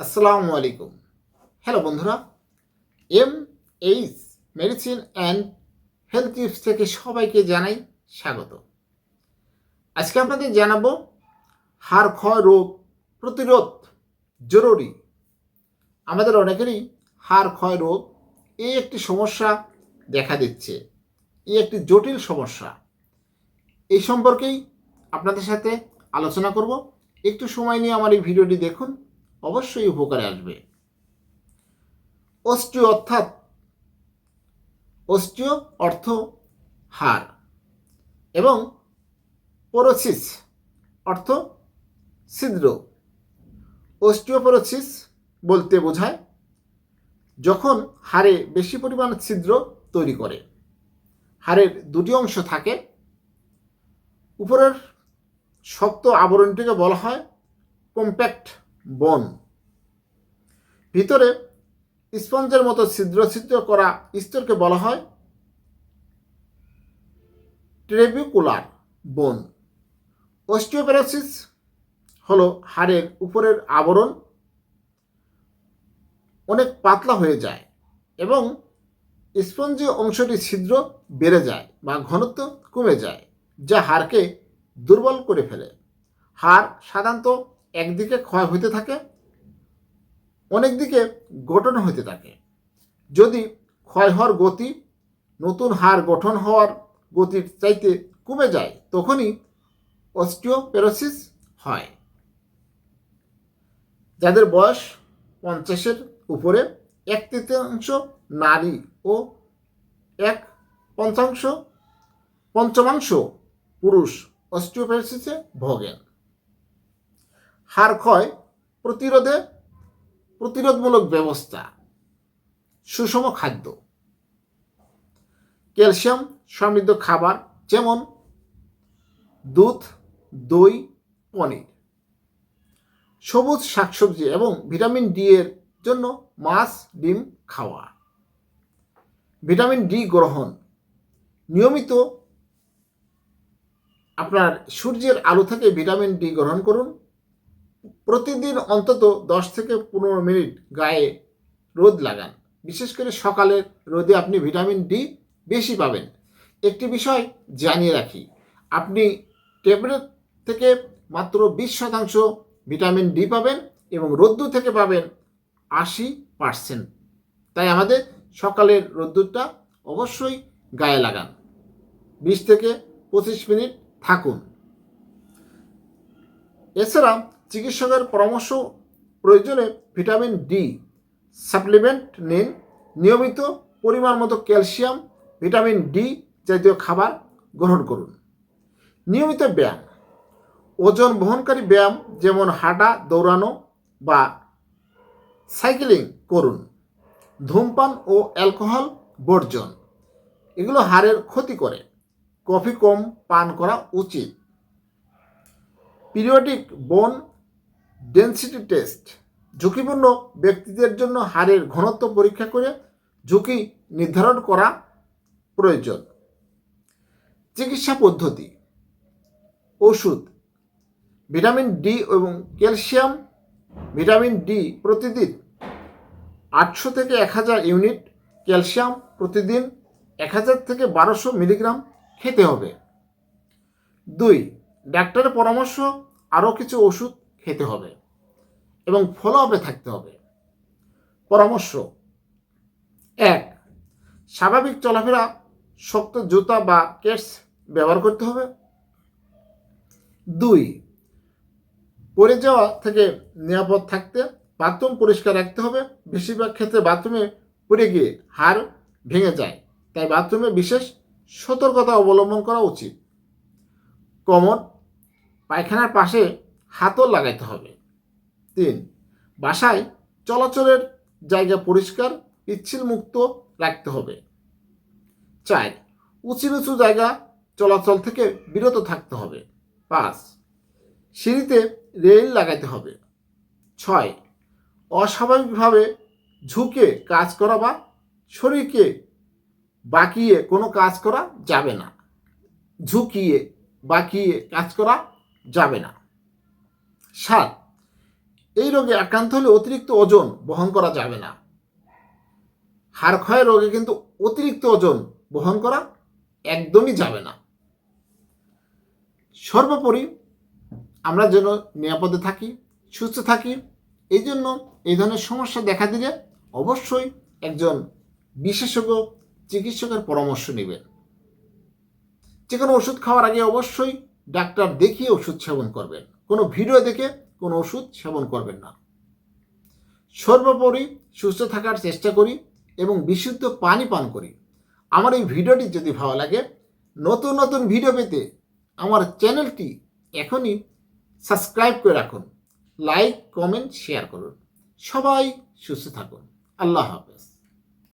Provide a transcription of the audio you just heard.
আসসালামু আলাইকুম। হ্যালো বন্ধুরা M H medicine and health tips থেকে সবাইকে জানাই স্বাগত। আজকে আপনাদের জানাব, হাড় ক্ষয় রোগ প্রতিরোধ জরুরি। আমাদের অনেকেরই হাড় ক্ষয় রোগ এই একটি সমস্যা দেখা দিচ্ছে এই একটি জটিল সমস্যা। এই সম্পর্কেই আপনাদের সাথে আলোচনা করব। একটু সময় নিয়ে আমার এই ভিডিওটি দেখুন অবশ্যই উপকারে আসবে। অস্টিও অর্থাৎ অস্টিও অর্থ হাড় এবং পোরোসিস অর্থ ছিদ্র। অস্টিওপোরোসিস বলতে বোঝায় যখন হাড়ে বেশি পরিমাণ ছিদ্র তৈরি করে, হাড়ের দুটি অংশ থাকে, উপরের শক্ত আবরণটিকে বলা হয় কম্প্যাক্ট বন। ভিতরে স্পঞ্জের মতো ছিদ্র ছিদ্র করা স্তরকে বলা হয় ট্রেবিকুলার বোন। অস্টিওপ্যারাসিস হল হাড়ের উপরের আবরণ অনেক পাতলা হয়ে যায় এবং স্পঞ্জি অংশটি ছিদ্র বেড়ে যায় বা ঘনত্ব কমে যায়, যা হাড়কে দুর্বল করে ফেলে। হাড় সাধারণত একদিকে ক্ষয় হতে থাকে, অনেক দিকে গঠন হতে থাকে। যদি ক্ষয় হওয়ার গতি, নতুন হাড় গঠন হওয়ার গতির চাইতে কমে যায়, তখনই অস্টিওপেরোসিস হয়। যাদের বয়স পঞ্চাশের উপরে, এক তৃতীয়াংশ নারী ও এক পঞ্চাংশ পঞ্চমাংশ পুরুষ অস্টিওপেরোসিসে ভোগেন। হাড় ক্ষয়, প্রতিরোধে প্রতিরোধমূলক ব্যবস্থা, সুষম খাদ্য, ক্যালসিয়াম সমৃদ্ধ খাবার যেমন দুধ, দই, পনির। সবুজ শাকসবজি এবং ভিটামিন ডি এর জন্য মাছ, ডিম খাওয়া। ভিটামিন ডি গ্রহণ। নিয়মিত আপনার সূর্যের আলো থেকে ভিটামিন ডি গ্রহণ করুন। প্রতিদিন অন্তত দশ থেকে পনেরো মিনিট গায়ে রোদ লাগান। বিশেষ করে সকালের রোদে আপনি ভিটামিন ডি বেশি পাবেন। একটি বিষয় জানিয়ে রাখি, আপনি ট্যাবলেট থেকে মাত্র বিশ শতাংশ ভিটামিন ডি পাবেন এবং রোদ্দুর থেকে পাবেন আশি পার্সেন্ট। তাই আমাদের সকালের রোদ্দুরটা অবশ্যই গায়ে লাগান। বিশ থেকে পঁচিশ মিনিট থাকুন। এছাড়া চিকিৎসকের পরামর্শ প্রয়োজনে ভিটামিন ডি সাপ্লিমেন্ট নিন। নিয়মিত পরিমাণ মতো ক্যালসিয়াম, ভিটামিন ডি জাতীয় খাবার গ্রহণ করুন। নিয়মিত ব্যায়াম। ওজন বহনকারী ব্যায়াম যেমন হাঁটা, দৌড়ানো বা সাইকেলিং করুন। ধূমপান ও অ্যালকোহল বর্জন। এগুলো হাড়ের ক্ষতি করে। কফি কম পান করা উচিত। পিরিয়ডিক বোন ডেন্সিটি টেস্ট ঝুঁকিপূর্ণ ব্যক্তিদের জন্য হাড়ের ঘনত্ব পরীক্ষা করে ঝুঁকি নির্ধারণ করা প্রয়োজন। চিকিৎসা পদ্ধতি, ওষুধ, ভিটামিন ডি এবং ক্যালসিয়াম, ভিটামিন ডি প্রতিদিন আটশো থেকে এক হাজার ইউনিট, ক্যালসিয়াম প্রতিদিন এক হাজার থেকে বারোশো মিলিগ্রাম খেতে হবে। দুই, ডাক্তারের পরামর্শ, আরও কিছু ওষুধ খেতে হবে। এবং ফলো আপে থাকতে হবে। পরামর্শ। এক, স্বাভাবিক চলাফেরা, শক্ত জুতা বা কেটস ব্যবহার করতে হবে। দুই, পড়ে যাওয়া থেকে নিরাপদ থাকতে বাথরুম পরিষ্কার রাখতে হবে। বেশিরভাগ ক্ষেত্রে বাথরুমে পড়ে গিয়ে হাড় ভেঙে যায়, তাই বাথরুমে বিশেষ সতর্কতা অবলম্বন করা উচিত। কমর পায়খানার পাশে হাতল লাগাইতে হবে। তিন বাসায় চলাচলের জায়গা পরিষ্কার পিচ্ছিল মুক্ত রাখতে হবে। চার, উঁচু নিচু জায়গা চলাচল থেকে বিরত থাকতে হবে। পাঁচ, সিঁড়িতে রেল লাগাইতে হবে। ছয়, অস্বাভাবিকভাবে ঝুঁকে কাজ করা বা শরীরকে বাকিয়ে কোনো কাজ করা যাবে না। ঝুঁকিয়ে, বাকিয়ে কাজ করা যাবে না। সাত এই রোগে আক্রান্ত হলে অতিরিক্ত ওজন বহন করা যাবে না। হাড় ক্ষয় রোগে কিন্তু অতিরিক্ত ওজন বহন করা একদমই যাবে না। সর্বোপরি আমরা যেন নিরাপদে থাকি, সুস্থ থাকি, এই জন্য এই ধরনের সমস্যা দেখা দিলে অবশ্যই একজন বিশেষজ্ঞ চিকিৎসকের পরামর্শ নেবেন। যে কোনো ওষুধ খাওয়ার আগে অবশ্যই ডাক্তার দেখিয়ে ওষুধ সেবন করবেন। কোনো ভিডিও দেখে কোনো ওষুধ সেবন করবেন না। সর্বোপরি সুস্থ থাকার চেষ্টা করি এবং বিশুদ্ধ পানি পান করি। আমার এই ভিডিওটি যদি ভালো লাগে, নতুন নতুন ভিডিও পেতে আমার চ্যানেলটি এখনই সাবস্ক্রাইব করে রাখুন। লাইক, কমেন্ট, শেয়ার করুন। সবাই সুস্থ থাকুন। আল্লাহ হাফেজ।